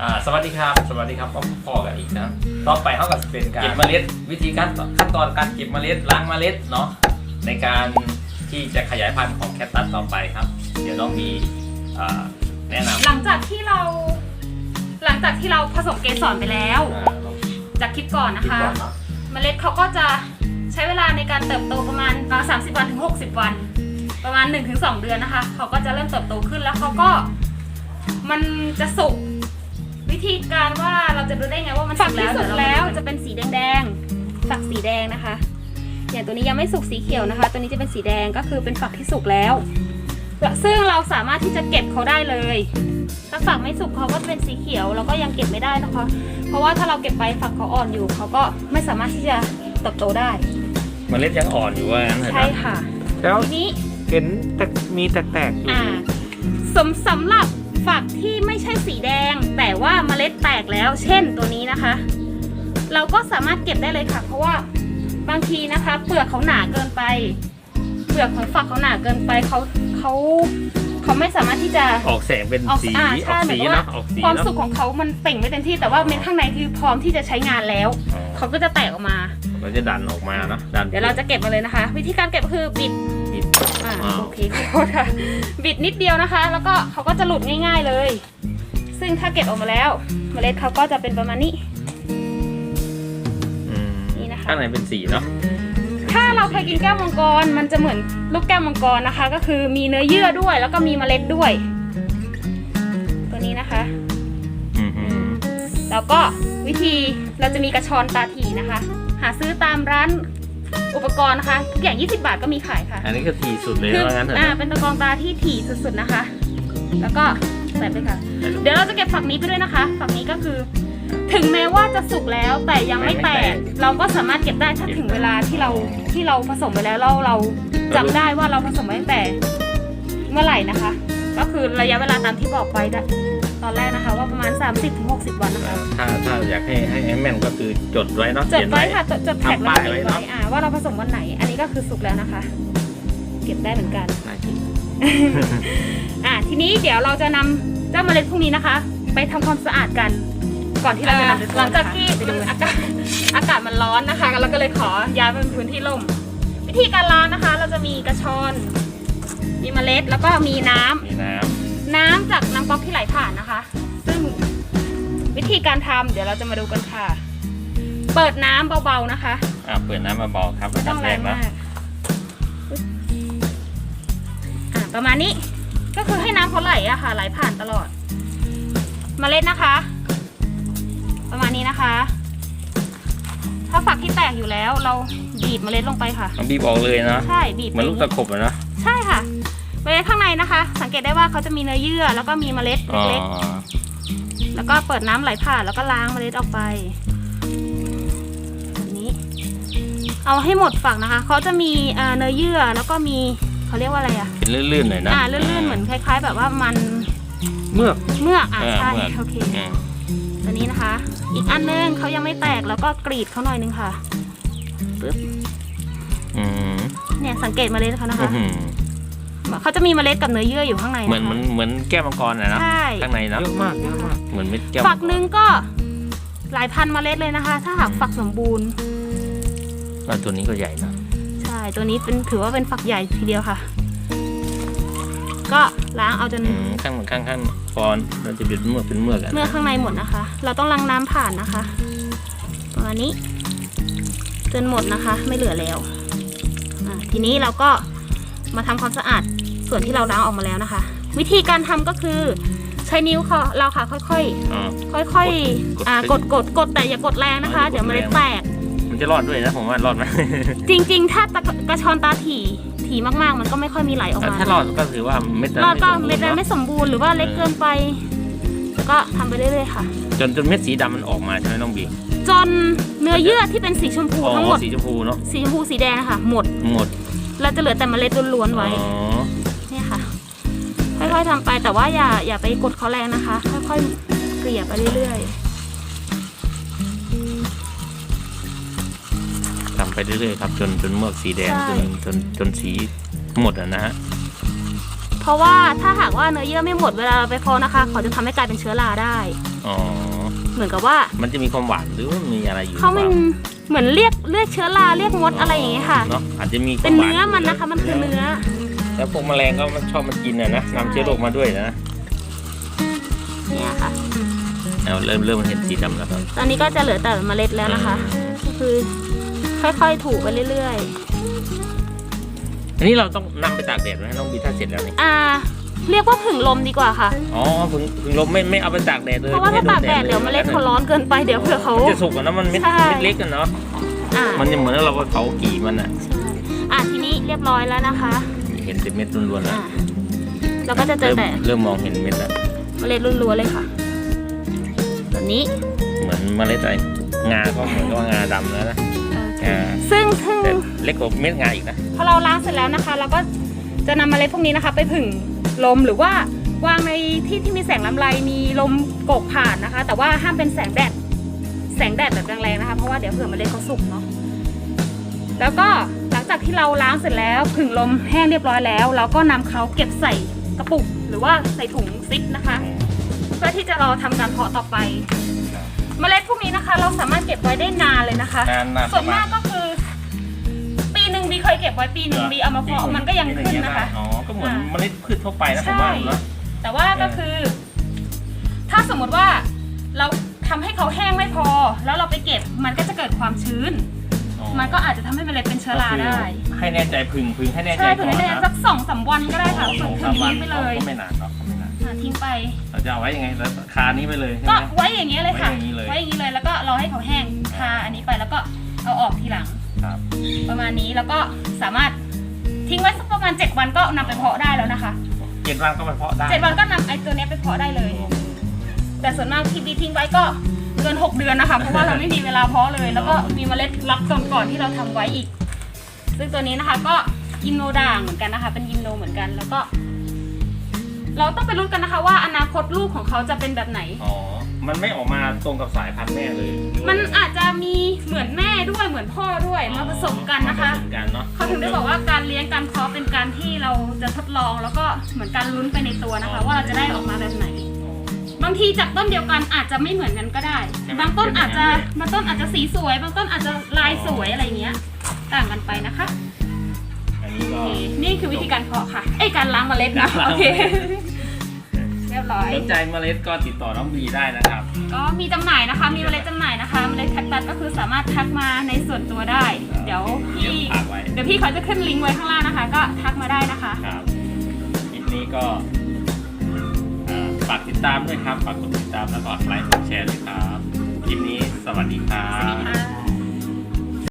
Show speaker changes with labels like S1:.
S1: อ่าสวัสดีครับ สวัสดีครับพ่อพ่อกันอีกนะต่อไปเขาก็จะเป็นการเก็บเมล็ด วิธีการขั้นตอนการเก็บเมล็ดล้างเมล็ดเนาะในการที่จะขยายพันธุ์ของแคคตัสต่อไปครับ เดี๋ยวน้องบีอ่าแนะนำ
S2: หลังจากที่เรา หลังจากที่เราผสมเกสรไปแล้ว
S1: อ่าลอง
S2: จากคลิปก่อน
S1: คิ
S2: นะ
S1: ด
S2: คะ
S1: ก่อนเนาะ
S2: เมล็ดเขาก็จะใช้เวลาในการเติบโตประมาณอ่า30 วันถึง 60 วัน ประมาณ 1-2 เดือนนะคะ เขาก็จะเริ่มเติบโตขึ้นแล้วเขาก็มันจะสุกวิ ธีการว่าเราจะรู้ได้ไงว่ามัน
S3: ฝั
S2: สุ
S3: ก
S2: ก
S3: ที่
S2: แล้ว
S3: สุก
S2: เดี๋ย
S3: แล้ว
S2: เรา
S3: จะเป็นสีแดงๆฝักสีแดงนะคะ อย่างตัวนี้ยังไม่สุกสีเขียวนะคะ ตัวนี้จะเป็นสีแดงก็คือเป็นฝักที่สุกแล้วซึ่งเราสามารถที่จะเก็บเขาได้เลย ถ้าฝักไม่สุกเขาก็เป็นสีเขียวเราก็ยังเก็บไม่ได้นะคะ เพราะว่าถ้าเราเก็บไปฝักเขาอ่อนอยู่เขาก็ไม่สามารถที่จะเติบโตได้
S1: เมล็ดยังอ่อนอยู่ว่างั้นเถอะ
S3: ใช่
S1: นะ
S3: ค่ะ
S4: แล้ว
S3: ทีนี้
S4: เห็นแต่มีแตกๆอยู่
S3: อ่าสมสำหรับฝักที่ไม่ใช่สีแดง แต่ว่าเมล็ดแต กแล้ว เช่นตัวนี้นะคะ เราก็สามารถเก็บได้เลยค่ะ เพราะว่าบางทีนะคะ เปลือกเขาหนาเกินไป เปลือกของฝักเขาหนาเกินไปเขาเขาเขาไม่สามารถที่จะ
S1: ออกแสงเป็น
S3: ออก
S1: สี
S3: อ่า
S1: อ
S3: ใช่
S1: อก
S3: เหมือ
S1: สี
S3: นกับว่า
S1: เนาะออกสี
S3: ความ
S1: เนาะ
S3: สุกของเขามันเปล่งไม่เต็มที่แต่ว่าเม็ดข้างในคือพร้อมที่จะใช้งานแล้ว
S1: อ๋อ
S3: เขาก็จะแตกออกมา
S1: มันจะดันออกมาเนาะดัน
S3: เดี๋ยวเราจะเก็บมาเลยนะคะ วิธีการเก็บก็คือบิด
S1: บิด
S3: อ่า
S1: อ่า
S3: โอเคขอโทษค่ะบิดนิดเดียวนะคะ แล้วก็เขาก็จะหลุดง่าย ๆเลย ซึ่งถ้าเก็บออกมาแล้ว เมล็ดเขาก็จะเป็นประมาณนี้
S1: อืม
S3: นี่นะคะ
S1: ข้างในเป็นสีเนาะ
S3: ถ้าเราเคยกินแก้วมังกร มันจะเหมือนลูกแก้วมังกรนะคะ ก็คือมีเนื้อเยื่อด้วย แล้วก็มีเมล็ดด้วย ตัวนี้นะคะ
S1: อืมอืม
S3: แล้วก็วิธีเราจะมีกระชอนตาถี่นะคะ หาซื้อตามร้านอุปกรณ์นะคะทุกอย่าง 20 บาทก็มีขายค่ะ
S1: อันนี้ก็ทีสุดเลย
S3: คือ
S1: ว่างั้นเถอะ
S3: อ่า
S1: นะ
S3: เป็นตะกรองตาที่ถี่สุดๆนะคะ แล้วก็ใส่ไปค่ะ เดี๋ยวเราจะเก็บฝักนี้ไปด้วยนะคะ ฝักนี้ก็คือ ถึงแม้ว่าจะสุกแล้วแต่ยังไม่แตกเราก็สามารถเก็บได้ถ้าถึงเวลาที่เราที่เราผสมไปแล้วเราเราจำได้ว่าเราผสมไปตั้งแต่เมื่อไหร่นะคะ ก็คือระยะเวลาตามที่บอกไปนะตอนแรกนะคะ ว่าประมาณ 30-60 วันนะคะ
S1: ถ้าถ้าอยากให้ให้ให้แม่นก็คือจดไว้เนาะ
S3: จด
S1: เขียน
S3: ไว้ค่ะจดจดแท็ก
S1: ทำ
S3: แล้ว
S1: ป้าย
S3: ก็
S1: ไว้
S3: ติด
S1: เนอะ
S3: ไว้อ่าว่าเราผสมวันไหน อันนี้ก็คือสุกแล้วนะคะ เก็บได้เหมือนกัน
S1: น่ากิน
S3: อะ ทีนี้เดี๋ยวเราจะนำเจ้าเมล็ดพวกนี้นะคะ ไปทำความสะอาดกัน ก่อนที่เราจะนำไป
S2: หลังจากที่
S3: ไปดู
S2: อากาศอากาศมันร้อนนะคะเราก็เลยขอย้ายไปเป็นพื้นที่ร่ม วิธีการล้างนะคะ เราจะมีกระชอน
S3: มีเมล็ดแล้วก็มีน้ำ
S1: มีน้
S3: น้ำจากน้ำก๊อกที่ไหลผ่านนะคะ ซึ่งวิธีการทำเดี๋ยวเราจะมาดูกันค่ะ เปิดน้ำเบาๆนะคะำ
S1: อ่าเปิดน้ำมาเบาๆครับ
S3: ไม่ต้อง
S1: น
S3: แร
S1: ดับ
S3: ง
S1: แรก
S3: มากอะประมาณนี้ ก็คือให้น้ำเขาไหลอะค่ะ ไหลผ่านตลอดเมล็ดนะคะ ประมาณนี้นะคะ ถ้าฝักที่แตกอยู่แล้ว เราบีบเมล็ดลงไปค่ะ
S1: น้ำบีบออกเลยเนาะ
S3: ใช่บีบ
S1: เหมือนลูกตะขบอะเนาะ
S3: ใช่ค่ะเมล็ดข้างในนะคะ สังเกตได้ว่าเขาจะมีเนื้อเยื่อ แล้วก็มีเมล็ด
S1: อ๋อ
S3: เล็กๆแล้วก็เปิดน้ำไหลผ่านแล้วก็ล้างเมล็ดออกไปแบบนี้ เอาให้หมดฝักนะคะเขาจะมีเอ่อเนื้อเยื่อแล้วก็มี เขาเรียกว่าอะไรอะ
S1: เป็นลื่นๆหน่อยนะ
S3: อ่าลื่นๆเหมือนคล้าย ๆ แบบว่ามัน
S4: เมือก
S3: เมือกอะ
S1: เออ
S3: ใช่
S1: เมือก
S3: โอเค
S1: อืม
S3: ตัวนี้นะคะ อีกอันนึงเขายังไม่แตกแล้วก็กรีดเขาหน่อยนึงค่ะปึ๊บ
S1: อืม
S3: เนี่ยสังเกตเมล็ดเขานะ
S1: อื้
S3: คะ
S1: อหือ
S3: เขาจะมีเมล็ดกับเนื้อเยื่ออยู่ข้างใน
S1: เหมือน
S3: นะ
S1: เหมื
S3: คะ
S1: อนเหมือนแก้วมังกรอะเนาะ
S3: ใช่
S1: ข้างในเนาะ
S4: เยอะมากเยอะมาก
S1: เหมือนเม็ดแก้ว
S3: ฝักหนึ่งก็หลายพันเมล็ดเลยนะคะ ถ้าหากฝักสมบูรณ์
S1: อ่าตัวนี้ก็ใหญ่นะ
S3: ใช่ ตัวนี้เป็นถือว่าเป็นฝักใหญ่ทีเดียวค่ะ ก็ล้างเอาจน
S1: อืมข้างข้างข้างคอนมันจะเป็นเมือกเป็นเมือกอะ
S3: เมื่อกข้างในหมดนะคะ เราต้องล้างน้ำผ่านนะคะประมาณนี้จนหมดนะคะ ไม่เหลือแล้วอะทีนี้เราก็มาทำความสะอาดส่วนที่เราล้างออกมาแล้วนะคะ วิธีการทำก็คือใช้นิ้วเขาเราค่ะค่อย
S1: อ๋อ
S3: ๆค่อย
S1: กด
S3: ๆอ่ากดกดกดแต่อย่ากดแรงนะคะ
S1: อ๋อกด
S3: เดี๋ยวเมล็ด
S1: แรง
S3: แตก
S1: มัน จะรอดด้วยนะผมว่ารอดไหม
S3: จริง ๆ ถ้าตะกระชอนตาถี่ถี่มากๆ มันก็ไม่ค่อยมีไหลออกมา
S1: ถ้ารอดก็ถือว่าเม็ดนั้น
S3: รอดก็
S1: ไสบูรณ์
S3: เม็ดนั้นไม่สมบูรณ์หรือว่าเล็กเกินไปแล้วก็ทำไปเรื่อยๆค่ะ
S1: จนจนเม็ดสีดำมันออกมาใช่ไหมน้องบี
S3: จนเนื้อเยื่อที่เป็นสีชมพู
S1: อ๋อ
S3: ทั้งหมด
S1: สีชมพูเนาะ
S3: สีชมพูสีแดงนะคะหมด
S1: หมด
S3: เราจะเหลือแต่เมล็ดล้วนๆไว้
S1: อ๋อ
S3: เนี่ยค่ะ ค่อยๆทำไปแต่ว่าอย่าอย่าไปกดเขาแรงนะคะ ค่อยๆเกลี่ยไปเรื่อย
S1: ท ไปเรื่อยๆครับ จนจนเมือกสีแดงจนจนจนสีหมดอะนะฮะ
S3: เพราะว่าถ้าหากว่าเนื้อเยื่อไม่หมดเวลาเราไปเพาะนะคะ เขาจะทำให้กลายเป็นเชื้อราได้
S1: อ๋อ
S3: เหมือนกับว่า
S1: มันจะมีความหวานหรือว่ามีอะไรอยู่
S3: เขามัน
S1: หรือปล่
S3: เหมือนเรียกเรียกเชื้อราเรียกมดอะไรอย่างเงี้ยค่ะ
S1: เนาะอาจจะมีควา
S3: เป็น
S1: หวา
S3: เนื้อมันนะคะ มันคือเนื้อ
S1: แล้วพวกแมลงก็มันชอบมันกินอะนะนำเชื้อโรคมาด้วยนะ
S3: เนี่ยค่ะ
S1: เอาเริ่มเริ่มเห็นสีดำแล้วครับ
S3: ตอนนี้ก็จะเหลือแต่เมล็ดแล้วนะคะ ก็คือ ค่อยๆ ถูไปเรื่อย
S1: อันนี้เราต้องนำไปตากแดดไหมน้องบีถ้าเสร็จแล้วนี่
S3: ๆ อ่า เรียกว่าผึ่งลมดีกว่าค่ะ
S1: อ๋อผึ่งผึ่งลมไม่ไม่เอาไปตากแดดเลย
S3: เพราะว่าถ้า
S1: ไม่
S3: ตาก
S1: ให้
S3: แดดเดี๋ยวเมล็ดเขาร้อนเกินไปเดี๋ยวเผื่อเขา
S1: มันจะสุกอะนะมันเม็ด
S3: ใช่
S1: เม็ดเล็กกันเนาะ
S3: อ่า
S1: มันจะเหมือนเราไปเผากี่มันอะ
S3: ใช่อะทีนี้เรียบร้อยแล้วนะคะ
S1: เห็นเป็นเม็ดล้วนๆแล้ว
S3: อ่าเราก็จะเจอ
S1: เริ่ม
S3: แต่
S1: เริ่มมองเห็นเม็ดแล้ว
S3: เมล็ดล้วนๆเลยค่ะ แบบนี้
S1: เหมือนเมล็ดอะไรงาก็เหมือนกับว่างาดำแล้วนะ
S3: เอองาซึ่งซึ่ง
S1: แต่เล็กกว่าเม็ดงาอีกนะ
S3: พอเราล้างเสร็จแล้วนะคะเราก็จะนำเมล็ดพวกนี้นะคะ ไปผึ่งลมหรือว่าวางในที่ที่มีแสงลำไรมีลมโกกผ่านนะคะ แต่ว่าห้ามเป็นแสงแดดแสงแดดแบบแรงๆนะคะ เพราะว่าเดี๋ยวเผื่อเมล็ดเขาสุกเนาะแล้วก็หลังจากที่เราล้างเสร็จแล้วผึ่งลมแห้งเรียบร้อยแล้ว เราก็นำเขาเก็บใส่กระปุก หรือว่าใส่ถุงซิปนะคะ เพื่อที่จะรอทำการเพาะต่อไป เมล็ดพวกนี้นะคะ เราสามารถเก็บไว้ได้นานเลยนะคะ
S1: นานนาน
S3: ส่วนมากก็คือ ปีหนึ่งบีเคยเก็บไว้ปีหนึ่งบีเอามาเพาะมันก็ยังขึ้นนะคะ
S1: อ๋อ ก็เหมือน
S3: อ่า
S1: เมล็ดพืชทั่วไปนะผมว่าเนาะ
S3: แต่ว่าก็คือ ถ้าสมมติว่าเราทำให้เขาแห้งไม่พอ แล้วเราไปเก็บมันก็จะเกิดความชื้น
S1: อ๋อ
S3: มันก็อาจจะทำให้เมล็ดเป็นเชื้อราได้
S1: ก็คือให้แน่ใจพึงพึงให้แน่ใจ
S3: ใช่
S1: ก่
S3: ถึ
S1: องน
S3: ได้
S1: นะ
S3: สักสองสามวันก็ได้ค่ะ
S1: ส
S3: ฝึ
S1: อกง
S3: ถึ
S1: สาม
S3: ง
S1: วัน
S3: ทิ้งไปเลย
S1: ก็ไม่นานเนาะก็ไม่นาน
S3: อ่า ทิ้งไป
S1: เราจะเอาไว้ยังไงแล้วคานี้ไปเลยใช่
S3: ก็
S1: ไหม
S3: ไว้อย่างเงี้ยเลยค่ะ
S1: ไว้อย่างนี้เลย
S3: ไว้อย่างนี้เลยแล้วก็รอให้เขาแห้งทาอันนี้ไปแล้วก็เอาออกทีหลัง
S1: ครับ
S3: ประมาณนี้แล้วก็สามารถทิ้งไว้สักประมาณ 7 วันก็นำไปเพาะได้แล้วนะคะ
S1: เจ็ดวันก็ไปเพาะได้
S3: 7 วันก็นำไอ้ตัวเนี้ยไปเพาะได้เลย แต่ส่วนมากที่บีทิ้งไว้ก็เกิน 6 เดือนนะคะเพราะว่าเราไม่มีเวลาเพาะเลย แล้วก็มีเมล็ดรับก่อนก่อนที่เราทำไว้อีก ซึ่งตัวนี้นะคะก็ยิมโนด่างเหมือนกันนะคะ เป็นยิมโนเหมือนกัน แล้วก็ เราต้องไปลุ้นกันนะคะว่าอนาคตลูกของเขาจะเป็นแบบไหน
S1: อ๋อ มันไม่ออกมาตรงกับสายพันธุ์แม่เลยหรือว่า
S3: มันอาจจะมีเหมือนแม่ด้วยเหมือนพ่อด้วยมาผสมกันนะคะ
S1: มาผสมกันเนาะ
S3: เขาถึงได้บอกว่าการเลี้ยงการเพาะเป็นการที่เราจะทดลองแล้วก็เหมือนการลุ้นไปในตัวนะคะ ว่าเราจะได้ออกมาแบบไหน
S1: อ๋อ บา
S3: งทีจากต้นเดียวกันอาจจะไม่เหมือนกันก็ได้
S1: ใช่ไหม
S3: บางต้นอาจจะ
S1: เป็นอย่างนั้นเลย
S3: บางต้นอาจจะสีสวย บางต้นอาจจะลายสวยอะไรเงี้ย ต่างกันไปนะคะ
S1: อั นนี้ก็
S3: โอเคนี่คือวิธีการเพาะค่ะเอ้ยการล้างเมล็ดนะ
S1: ล้าง
S3: โอ
S1: เม
S3: เค
S1: ล็ด
S3: เรียบร้อย
S1: สนใจเมล็ดก็ติดต่อน้องบีได้นะครับ
S3: ก็มีจำหน่ายนะคะ มีเมล็ดจำหน่ายนะคะ เมล็ดแคคตัสก็คือสามารถทักมาในส่วนตัวได้ เดี๋ยวพี่
S1: เดี๋ยวฝากไว้
S3: เดี๋ยวพี่เขาจะขึ้นลิงก์ไว้ข้างล่างนะคะ ก็ทักมาได้นะคะ
S1: ครับคลิปนี้ก็อ่าฝากติดตามด้วยครับ ฝากกดติดตามแล้วก็ไลค์กดแชร์ด้วยครับ คลิปนี้สวัสดีครั
S3: สวัสดี
S1: บ
S3: ค่ะ